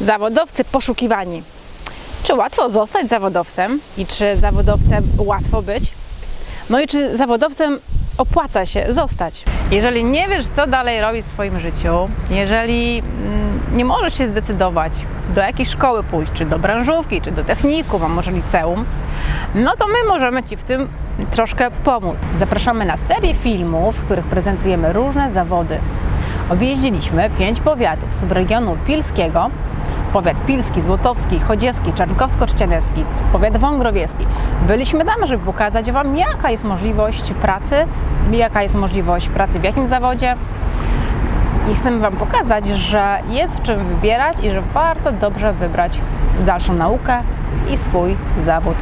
Zawodowcy poszukiwani. Czy łatwo zostać zawodowcem i czy zawodowcem łatwo być? No i czy zawodowcem opłaca się zostać? Jeżeli nie wiesz, co dalej robić w swoim życiu, jeżeli mm, nie możesz się zdecydować, do jakiej szkoły pójść, czy do branżówki, czy do technikum, a może liceum, no to my możemy Ci w tym troszkę pomóc. Zapraszamy na serię filmów, w których prezentujemy różne zawody. Objeździliśmy pięć powiatów subregionu pilskiego, powiat pilski, złotowski, chodzieski, czarnkowsko-czcianecki, powiat wągrowiecki. Byliśmy tam, żeby pokazać Wam, jaka jest możliwość pracy, jaka jest możliwość pracy w jakim zawodzie. I chcemy Wam pokazać, że jest w czym wybierać i że warto dobrze wybrać dalszą naukę i swój zawód.